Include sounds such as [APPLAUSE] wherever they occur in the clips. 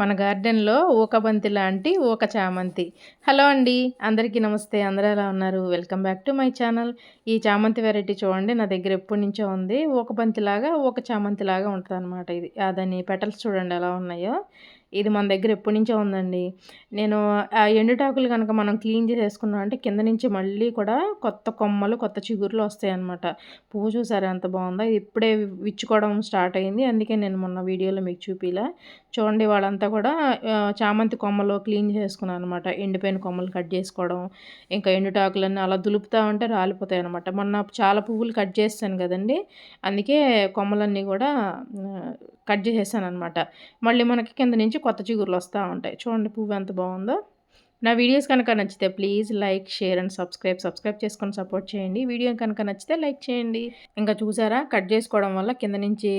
మన గార్డెన్లో ఊకబంతి లాంటి ఊక చామంతి. హలో అండి అందరికీ నమస్తే అందరూ ఎలా ఉన్నారు? Welcome back to my channel. ఈ చామంతి వెరైటీ చూడండి నా దగ్గర ఎప్పటి నుంచో ఉంది. ఊకబంతి లాగా ఊక చామంతి లాగా ఉంటుంది అనమాట ఇది దాని పెటల్స్ చూడండి ఎలా ఉన్నాయో. ఇది మన దగ్గర ఎప్పటి నుంచో ఉందండి. నేను ఆ ఎండుటాకులు కనుక మనం క్లీన్ చేసేసుకున్నాం అంటే కింద నుంచి మళ్ళీ కూడా కొత్త కొమ్మలు కొత్త చిగురులు వస్తాయి అనమాట పువ్వు చూసారా ఎంత బాగుందో? ఇది ఇప్పుడే విచ్చుకోవడం స్టార్ట్ అయింది. అందుకే నేను మొన్న వీడియోలో మీకు చూపిలా. చూడండి వాళ్ళంతా కూడా చామంతి కొమ్మలు క్లీన్ చేసుకున్నాను అనమాట ఎండిపోయిన కొమ్మలు కట్ చేసుకోవడం ఇంకా ఎండుటాకులన్నీ అలా దులుపుతూ ఉంటే రాలిపోతాయి అనమాట మొన్న చాలా పువ్వులు కట్ చేస్తాను కదండి. అందుకే కొమ్మలన్నీ కూడా కట్ చేసేసాను అనమాట మళ్ళీ మనకి కింద నుంచి కొత్త చిగురులు వస్తూ ఉంటాయి. చూడండి పువ్వు ఎంత బాగుందో. నా వీడియోస్ కనుక నచ్చితే please like share and subscribe. Subscribe చేసుకొని సపోర్ట్ చేయండి. వీడియో కనుక నచ్చితే లైక్ చేయండి. ఇంకా చూసారా? కట్ చేసుకోవడం వల్ల కింద నుంచి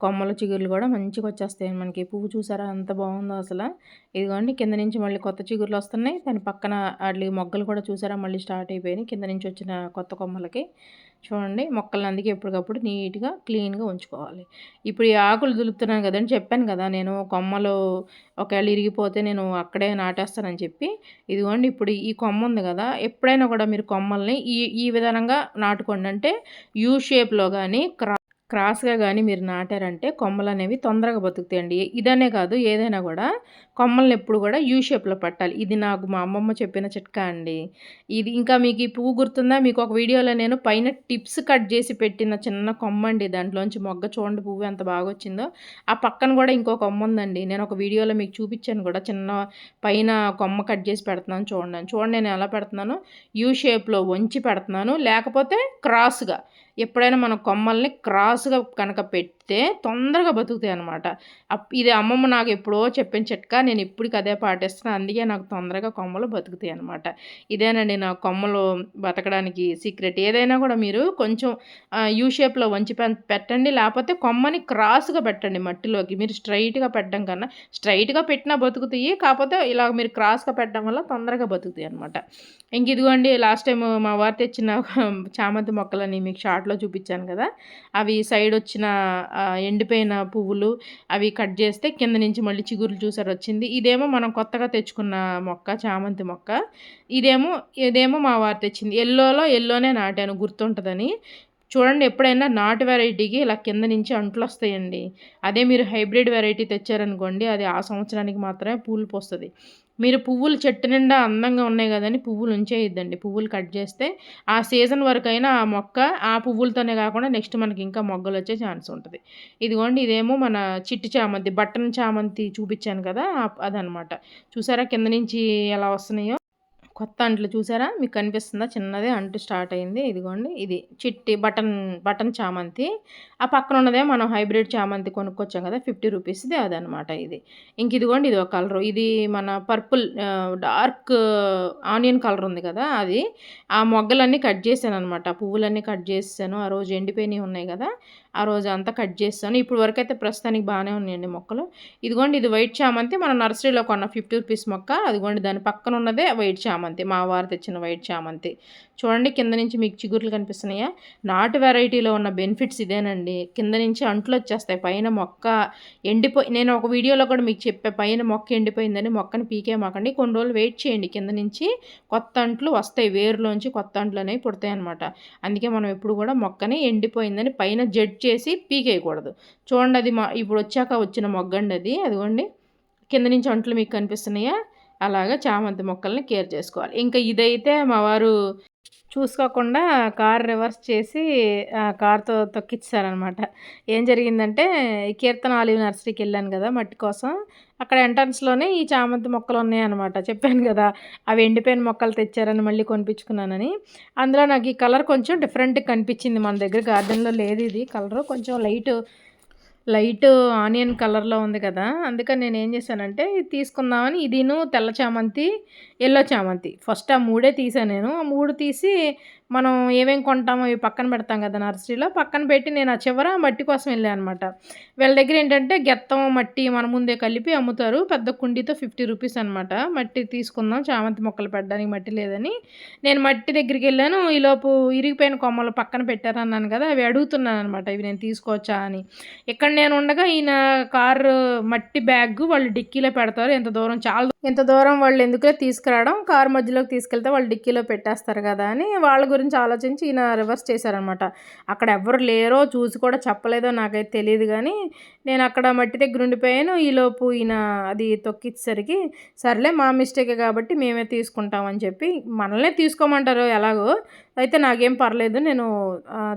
కొమ్మల చిగురులు కూడా మంచిగా వచ్చేస్తాయి మనకి. పువ్వు చూసారా? ఎంత బాగుందో అసలు. ఇదిగోండి కింద నుంచి మళ్ళీ కొత్త చిగురులు వస్తున్నాయి. దాని పక్కన వాటి మొగ్గలు కూడా చూసారా? మళ్ళీ స్టార్ట్ అయిపోయినాయి. కింద నుంచి వచ్చిన కొత్త కొమ్మలకి. చూడండి మొక్కలను అందుకే ఎప్పటికప్పుడు నీట్గా క్లీన్గా ఉంచుకోవాలి. ఇప్పుడు ఈ ఆకులు దులుపుతున్నాను కదండి చెప్పాను కదా నేను కొమ్మలు ఒకవేళ ఇరిగిపోతే నేను అక్కడే నాటేస్తానని చెప్పి. ఇదిగోండి ఇప్పుడు ఈ కొమ్మ ఉంది కదా ఎప్పుడైనా కూడా మీరు కొమ్మల్ని ఈ ఈ విధంగా నాటుకోండి. అంటే యూ షేప్లో కానీ క్రా క్రాస్గా కానీ మీరు నాటారంటే కొమ్మలు అనేవి తొందరగా బతుకుతాయండి. ఇదనే కాదు ఏదైనా కూడా కొమ్మల్ని ఎప్పుడు కూడా యూ షేప్లో పట్టాలి. ఇది నాకు మా అమ్మమ్మ చెప్పిన చిట్కా అండి. ఇది ఇంకా మీకు ఈ పువ్వు గుర్తుందా? మీకు ఒక వీడియోలో నేను పైన టిప్స్ కట్ చేసి పెట్టిన చిన్న కొమ్మ అండి. దాంట్లోంచి మొగ్గ చూడండి పువ్వు ఎంత బాగా వచ్చిందో. ఆ పక్కన కూడా ఇంకో కొమ్మ ఉందండి. నేను ఒక వీడియోలో మీకు చూపించాను కూడా. చిన్న పైన కొమ్మ కట్ చేసి పెడుతున్నాను చూడండి. చూడండి నేను ఎలా పెడుతున్నాను? యూ షేప్లో వంచి పెడుతున్నాను. లేకపోతే క్రాస్గా. ఎప్పుడైనా మన కొమ్మల్ని క్రాస్గా కనుక చెప్తే తొందరగా బతుకుతాయి అనమాట ఇది అమ్మమ్మ నాకు ఎప్పుడో చెప్పిన చిట్కా నేను ఇప్పటికి అదే పాటిస్తున్నాను అందుకే నాకు తొందరగా కొమ్మలు బతుకుతాయి అనమాట ఇదేనండి నా కొమ్మలు బతకడానికి సీక్రెట్ ఏదైనా కూడా మీరు కొంచెం యూ షేప్లో వంచి పెట్టండి లేకపోతే కొమ్మని క్రాస్గా పెట్టండి మట్టిలోకి. మీరు స్ట్రైట్గా పెట్టడం కన్నా స్ట్రైట్గా పెట్టినా బతుకుతాయి కాకపోతే ఇలా మీరు క్రాస్గా పెట్టడం వల్ల తొందరగా బతుకుతాయి అనమాట ఇంక ఇదిగోండి లాస్ట్ టైం మా వారు తెచ్చిన [LAUGHS] చామంతి మొక్కలని మీకు షార్ట్లో చూపించాను కదా అవి సైడ్ వచ్చిన ఎండిపోయిన పువ్వులు అవి కట్ చేస్తే కింద నుంచి మళ్ళీ చిగురులు చూసారు వచ్చింది. ఇదేమో మనం కొత్తగా తెచ్చుకున్న మొక్క చామంతి మొక్క. ఇదేమో ఇదేమో మా వారు తెచ్చింది. ఎల్లోలో ఎల్లోనే నాటాను గుర్తుంటుందని. చూడండి ఎప్పుడైనా నాటు వెరైటీకి ఇలా కింద నుంచి అంట్లు వస్తాయండి. అదే మీరు హైబ్రిడ్ వెరైటీ తెచ్చారనుకోండి అది ఆ సంవత్సరానికి మాత్రమే పూలు పోస్తుంది. మీరు పువ్వులు చెట్టు నిండా అందంగా ఉన్నాయి కదని పువ్వులు ఉంచేయద్దండి. పువ్వులు కట్ చేస్తే ఆ సీజన్ వరకు అయినా ఆ మొక్క ఆ పువ్వులతోనే కాకుండా నెక్స్ట్ మనకి ఇంకా మొగ్గలు వచ్చే ఛాన్స్ ఉంటుంది. ఇదిగోండి ఇదేమో మన చిట్టి చామంతి బట్టన్ చామంతి చూపించాను కదా అదనమాట. చూసారా కింద నుంచి ఎలా వస్తున్నాయో? కొత్త అంట్లు చూసారా? మీకు కనిపిస్తుందా? చిన్నదే అంటు స్టార్ట్ అయింది. ఇదిగోండి ఇది చిట్టి బటన్ బటన్ చామంతి. ఆ పక్కన ఉన్నదే మనం హైబ్రిడ్ చామంతి కొనుక్కొచ్చాం కదా ఫిఫ్టీ రూపీస్ది అదనమాట ఇది. ఇంక ఇదిగోండి ఇది ఒక కలర్. ఇది మన పర్పుల్ డార్క్ ఆనియన్ కలర్ ఉంది కదా అది. ఆ మొగ్గలన్నీ కట్ చేశాను అనమాట పువ్వులన్నీ కట్ చేసాను ఆ రోజు ఎండిపోయినవి ఉన్నాయి కదా ఆ రోజు అంతా కట్ చేస్తాను ఇప్పుడు వరకు అయితే ప్రస్తుతానికి బాగానే ఉన్నాయండి మొక్కలు. ఇదిగోండి ఇది వైట్ చామంతి. మన నర్సరీలో కొన్న ఫిఫ్టీ రూపీస్ మొక్క. అదిగోండి దాని పక్కన ఉన్నదే వైట్ చామంతి. మా వారు తెచ్చిన వైట్ చామంతి చూడండి కింద నుంచి మీకు చిగుర్లు కనిపిస్తున్నాయా? నాటు వెరైటీలో ఉన్న బెనిఫిట్స్ ఇదేనండి. కింద నుంచి అంట్లు వచ్చేస్తాయి. పైన మొక్క ఎండిపోయి నేను ఒక వీడియోలో కూడా మీకు చెప్పే పైన మొక్క ఎండిపోయిందని మొక్కని పీకే మాకండి. కొన్ని రోజులు వెయిట్ చేయండి. కింద నుంచి కొత్త అంట్లు వస్తాయి. వేరులోంచి కొత్త అంట్లు అనేవి పుడతాయి అనమాట అందుకే మనం ఎప్పుడు కూడా మొక్కని ఎండిపోయిందని పైన జడ్ చేసి పీకేయకూడదు. చూడండి అది మా ఇప్పుడు వచ్చాక వచ్చిన మొగ్గండి అది. అదిగోండి కింద నుంచి అంట్లు మీకు కనిపిస్తున్నాయా? అలాగా చామంతి మొక్కల్ని కేర్ చేసుకోవాలి. ఇంకా ఇదైతే మా వారు చూసుకోకుండా కార్ రివర్స్ చేసి కార్తో తొక్కిచ్చారనమాట ఏం జరిగిందంటే కీర్తన ఆలివ్ నర్సరీకి వెళ్ళాను కదా మట్టి కోసం. అక్కడ ఎంట్రన్స్లోనే ఈ చామంతి మొక్కలు ఉన్నాయన్నమాట. చెప్పాను కదా అవి ఎండిపోయిన మొక్కలు తెచ్చారని మళ్ళీ కొనిపించుకున్నానని. అందులో నాకు ఈ కలర్ కొంచెం డిఫరెంట్గా కనిపించింది మన దగ్గర గార్డెన్లో. లేదు ఇది కలర్ కొంచెం లైట్ లైట్ ఆనియన్ కలర్లో ఉంది కదా అందుకని నేను ఏం చేశానంటే తీసుకుందామని ఇదిను తెల్ల చామంతి ఎల్లో చామంతి. ఫస్ట్ ఆ మూడే తీసాను నేను. ఆ మూడు తీసి మనం ఏమేం కొంటామో ఇవి పక్కన పెడతాం కదా నర్సరీలో పక్కన పెట్టి నేను ఆ చివర మట్టి కోసం వెళ్ళాను అనమాట వీళ్ళ దగ్గర ఏంటంటే గెత్తం మట్టి మన ముందే కలిపి అమ్ముతారు. పెద్ద కుండీతో ఫిఫ్టీ రూపీస్ అనమాట మట్టి తీసుకుందాం చామంతి మొక్కలు పెట్టడానికి మట్టి లేదని. నేను మట్టి దగ్గరికి వెళ్ళాను. ఈలోపు ఇరిగిపోయిన కొమ్మలు పక్కన పెట్టారన్నాను కదా అవి అడుగుతున్నాను అనమాట ఇవి నేను తీసుకోవచ్చా అని. ఇక్కడ నేను ఉండగా ఈయన కారు మట్టి బ్యాగ్ వాళ్ళు డిక్కీలో పెడతారు. ఎంత దూరం చాలా ఇంత దూరం వాళ్ళు ఎందుకులే తీసుకురావడం. కారు మధ్యలోకి తీసుకెళ్తే వాళ్ళు డిక్కీలో పెట్టేస్తారు కదా అని. వాళ్ళ గురించి ఆలోచించి ఈయన రివర్స్ చేశారనమాట. అక్కడ ఎవరు లేరో చూసి కూడా చెప్పలేదో నాకైతే తెలియదు కానీ నేను అక్కడ మట్టి దగ్గర ఉండిపోయాను. ఈలోపు ఈయన అది తొక్కిచ్చేసరికి సర్లే మా మిస్టేకే కాబట్టి మేమే తీసుకుంటామని చెప్పి మనల్నే తీసుకోమంటారు ఎలాగో అయితే నాకేం పర్లేదు నేను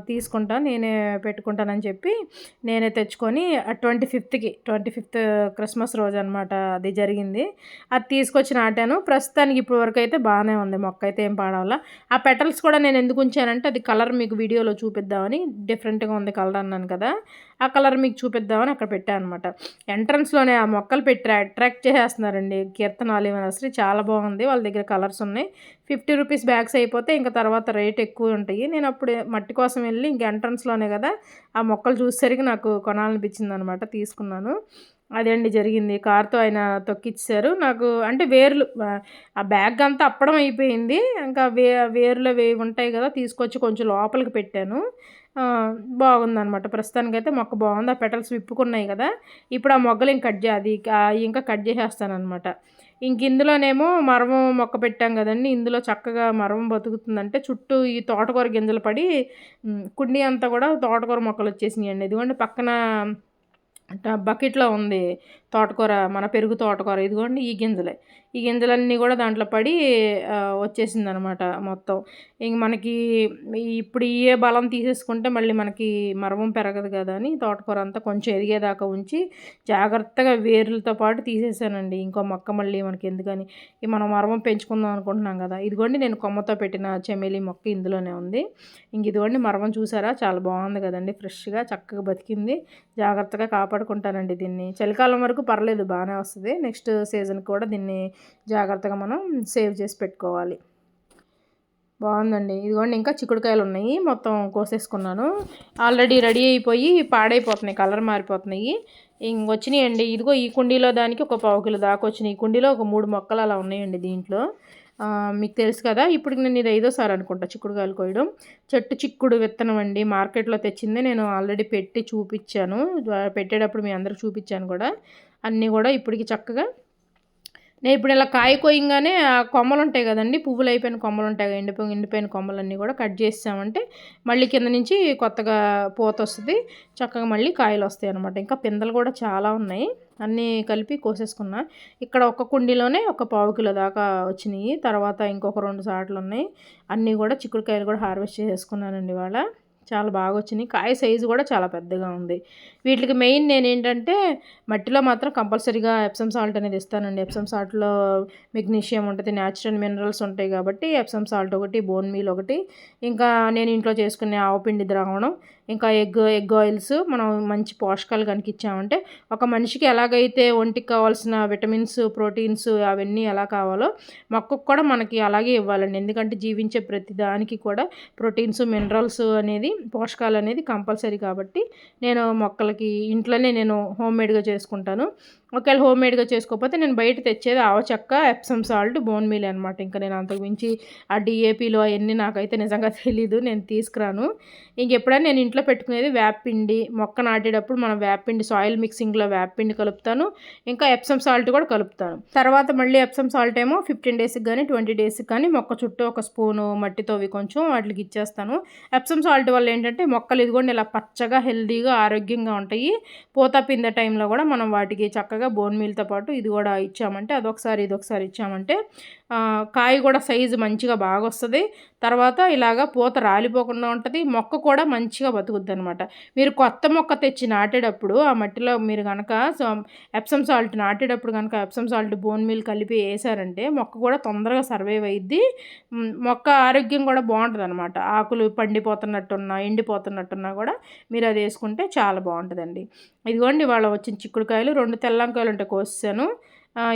తీసుకుంటాను నేనే పెట్టుకుంటానని చెప్పి నేనే తెచ్చుకొని ట్వంటీ ఫిఫ్త్కి ట్వంటీ ఫిఫ్త్ క్రిస్మస్ రోజు అనమాట అది జరిగింది. అది తీసుకొచ్చి నాటాను. ప్రస్తుతానికి ఇప్పుడు వరకు అయితే బాగానే ఉంది మొక్క అయితే ఏం పాడవాల. ఆ పెటల్స్ కూడా నేను ఎందుకు ఉంచానంటే అది కలర్ మీకు వీడియోలో చూపిద్దామని డిఫరెంట్గా ఉంది కలర్ అన్నాను కదా. ఆ కలర్ మీకు చూపిద్దామని అక్కడ పెట్టాను అనమాట ఎంట్రన్స్లోనే ఆ మొక్కలు పెట్టి అట్రాక్ట్ చేసేస్తున్నారండి. కీర్తన ఆలివ్ నర్సరీ చాలా బాగుంది. వాళ్ళ దగ్గర కలర్స్ ఉన్నాయి. ఫిఫ్టీ రూపీస్ బ్యాగ్స్ అయిపోతే ఇంకా తర్వాత రేట్ ఎక్కువ ఉంటాయి. నేను అప్పుడు మట్టి కోసం వెళ్ళి ఇంక ఎంట్రన్స్లోనే కదా ఆ మొక్కలు చూసేసరికి నాకు కొనాలనిపించింది అనమాట తీసుకున్నాను. అదే అండి జరిగింది. కార్తో ఆయన తొక్కిచ్చారు. నాకు అంటే వేర్లు ఆ బ్యాగ్ అంతా అప్పడం అయిపోయింది. ఇంకా వే వేర్లు అవి ఉంటాయి కదా తీసుకొచ్చి కొంచెం లోపలికి పెట్టాను. బాగుందనమాట ప్రస్తుతానికైతే మొక్క బాగుంది. ఆ పెటల్స్ విప్పుకున్నాయి కదా. ఇప్పుడు ఆ మొగ్గలు ఇంక కట్ చే అది ఇంకా కట్ చేసేస్తానమాట ఇంక ఇందులోనేమో మరవం మొక్క పెట్టాం కదండి. ఇందులో చక్కగా మరవం బతుకుతుందంటే చుట్టూ ఈ తోటకూర గింజలు పడి కుండీ అంతా కూడా తోటకూర మొక్కలు వచ్చేసినాయండి. ఇదిగోండి పక్కన బకెట్లో ఉంది తోటకూర మన పెరుగు తోటకూర ఇదిగోండి ఈ గింజలే. ఈ గింజలన్నీ కూడా దాంట్లో పడి వచ్చేసింది అనమాట మొత్తం. ఇంక మనకి ఇప్పుడు ఏ బలం తీసేసుకుంటే మళ్ళీ మనకి మరవం పెరగదు కదా అని తోటకూర అంతా కొంచెం ఎదిగేదాకా ఉంచి జాగ్రత్తగా వేర్లతో పాటు తీసేసానండి. ఇంకో మొక్క మళ్ళీ మనకి ఎందుకని మనం మరవం పెంచుకుందాం అనుకుంటున్నాం కదా. ఇదిగోండి నేను కొమ్మతో పెట్టిన చెమేలి మొక్క ఇందులోనే ఉంది. ఇంక ఇదిగోండి మరవం చూసారా? చాలా బాగుంది కదండి. ఫ్రెష్గా చక్కగా బతికింది. జాగ్రత్తగా కాపాడుకుంటానండి దీన్ని. చలికాలం వరకు పర్లేదు బాగానే వస్తుంది. నెక్స్ట్ సీజన్ కూడా దీన్ని జాగ్రత్తగా మనం సేవ్ చేసి పెట్టుకోవాలి. బాగుందండి. ఇదిగోండి ఇంకా చిక్కుడుకాయలు ఉన్నాయి. మొత్తం కోసేసుకున్నాను. ఆల్రెడీ రెడీ అయిపోయి పాడైపోతున్నాయి కలర్ మారిపోతున్నాయి. ఇంకొచ్చినాయండి ఇదిగో ఈ కుండీలో దానికి ఒక పావు కిలో దాకా వచ్చినాయి. ఈ కుండీలో ఒక మూడు మొక్కలు అలా ఉన్నాయండి దీంట్లో. మీకు తెలుసు కదా ఇప్పుడు నేను ఇది ఐదోసారి అనుకుంటా చిక్కుడుకాయలు కోయడం. చెట్టు చిక్కుడు విత్తనం అండి మార్కెట్లో తెచ్చింది నేను ఆల్రెడీ పెట్టి చూపించాను. పెట్టేటప్పుడు మీ అందరికి చూపించాను కూడా. అన్నీ కూడా ఇప్పటికి చక్కగా నేను ఇప్పుడు ఇలా కాయ కోయంగానే ఆ కొమ్మలు ఉంటాయి కదండి పువ్వులు అయిపోయిన కొమ్మలు ఉంటాయి కదా ఎండిపోయి ఎండిపోయిన కొమ్మలన్నీ కూడా కట్ చేసామంటే మళ్ళీ కింద నుంచి కొత్తగా పూత వస్తుంది చక్కగా మళ్ళీ కాయలు వస్తాయి అనమాట ఇంకా పిందలు కూడా చాలా ఉన్నాయి అన్నీ కలిపి కోసేసుకున్నా. ఇక్కడ ఒక కుండీలోనే ఒక పావు కిలో దాకా వచ్చినాయి తర్వాత ఇంకొక రెండు సాట్లు ఉన్నాయి అన్నీ కూడా చిక్కుడుకాయలు కూడా హార్వెస్ట్ చేసేసుకున్నానండి ఇవాళ. చాలా బాగా వచ్చినాయి కాయ సైజు కూడా చాలా పెద్దగా ఉంది. వీటికి మెయిన్ నేను ఏంటంటే మట్టిలో మాత్రం కంపల్సరీగా ఎప్సమ్ సాల్ట్ అనేది ఇస్తానండి. ఎప్సమ్ సాల్ట్లో మెగ్నీషియం ఉంటుంది న్యాచురల్ మినరల్స్ ఉంటాయి కాబట్టి ఎప్సమ్ సాల్ట్ ఒకటి బోన్ మీల్ ఒకటి. ఇంకా నేను ఇంట్లో చేసుకునే ఆవుపిండి ద్రావణం ఇంకా ఎగ్ ఎగ్ ఆయిల్స్ మనం మంచి పోషకాలు కనుక ఇచ్చామంటే ఒక మనిషికి ఎలాగైతే ఒంటికి కావాల్సిన విటమిన్స్ ప్రోటీన్స్ అవన్నీ ఎలా కావాలో మొక్కకు కూడా మనకి అలాగే ఇవ్వాలండి. ఎందుకంటే జీవించే ప్రతి దానికి కూడా ప్రోటీన్స్ మినరల్స్ అనేది పోషకాలు అనేది కంపల్సరీ కాబట్టి నేను మొక్కలకి ఇంట్లోనే నేను హోమ్ మేడ్గా చేసుకుంటాను. ఒకవేళ హోమ్ మేడ్గా చేసుకోకపోతే నేను బయట తెచ్చేది ఆవచక్క ఎప్సమ్ సాల్ట్ బోన్ మీల్ అనమాట ఇంకా నేను అంతకు మించి ఆ డిఏపీలో అవన్నీ నాకైతే నిజంగా తెలీదు నేను తీసుకురాను. ఇంకెప్పుడైనా నేను ఇంట్లో పెట్టుకునేది వేపిండి మొక్క నాటేటప్పుడు మనం వేపిండి సాయిల్ మిక్సింగ్లో వేపిండి కలుపుతాను. ఇంకా ఎప్సమ్ సాల్ట్ కూడా కలుపుతాను. తర్వాత మళ్ళీ ఎప్సమ్ సాల్ట్ ఏమో ఫిఫ్టీన్ డేస్కి కానీ ట్వంటీ డేస్కి కానీ మొక్క చుట్టూ ఒక స్పూను మట్టితోవి కొంచెం వాటికి ఇచ్చేస్తాను. ఎప్సమ్ సాల్ట్ వల్ల ఏంటంటే మొక్కలు ఇది కూడా ఇలా పచ్చగా హెల్దీగా ఆరోగ్యంగా ఉంటాయి. పూత పిందె టైంలో కూడా మనం వాటికి చక్కగా చక్కగా బోన్ మీల్తో పాటు ఇది కూడా ఇచ్చామంటే అదొకసారి ఇదొకసారి ఇచ్చామంటే కాయ కూడా సైజు మంచిగా బాగా వస్తుంది తర్వాత ఇలాగ పూత రాలిపోకుండా ఉంటుంది. మొక్క కూడా మంచిగా బతుకుద్ది అనమాట మీరు కొత్త మొక్క తెచ్చి నాటేటప్పుడు ఆ మట్టిలో మీరు కనుక ఎప్సమ్ సాల్ట్ నాటేటప్పుడు కనుక ఎప్సమ్ సాల్ట్ బోన్ మీల్ కలిపి వేసారంటే మొక్క కూడా తొందరగా సర్వైవ్ అయ్యిద్ది మొక్క ఆరోగ్యం కూడా బాగుంటుంది అనమాట ఆకులు పండిపోతున్నట్టున్నా ఎండిపోతున్నట్టున్నా కూడా మీరు అది వేసుకుంటే చాలా బాగుంటుందండి. ఇదిగోండి వాళ్ళ వచ్చిన చిక్కుడుకాయలు. రెండు తెల్లంకాయలు ఉంటే కోసాను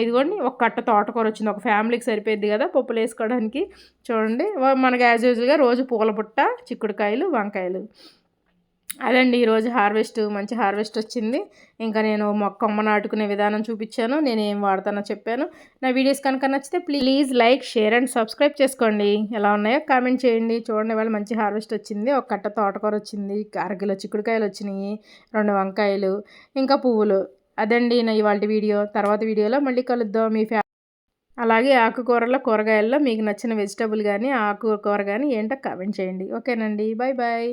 ఇదిగోండి ఒక కట్ట తోటకూర వచ్చింది. ఒక ఫ్యామిలీకి సరిపోయింది కదా పప్పులు వేసుకోవడానికి. చూడండి మనకు మనకి యాజ్ యూజువల్గా రోజు పూల పుట్ట చిక్కుడుకాయలు వంకాయలు. అదండి ఈరోజు హార్వెస్ట్ మంచి హార్వెస్ట్ వచ్చింది. ఇంకా నేను మొక్క కొమ్మ నాటుకునే విధానం చూపించాను. నేను ఏం వాడతానో చెప్పాను. నా వీడియోస్ కనుక నచ్చితే please like share and subscribe చేసుకోండి. ఎలా ఉన్నాయో కామెంట్ చేయండి. చూడండి వాళ్ళు మంచి హార్వెస్ట్ వచ్చింది. ఒక కట్ట తోటకూర వచ్చింది అరకిలో చిక్కుడుకాయలు వచ్చినాయి రెండు వంకాయలు ఇంకా పువ్వులు. అదండి నా ఇవాళ వీడియో. తర్వాత వీడియోలో మళ్ళీ కలుద్దాం మీ ఫ్యా అలాగే ఆకుకూరలో కూరగాయల్లో మీకు నచ్చిన వెజిటబుల్ కానీ ఆకుకూర కానీ ఏంటో కామెంట్ చేయండి. ఓకేనండి. Bye bye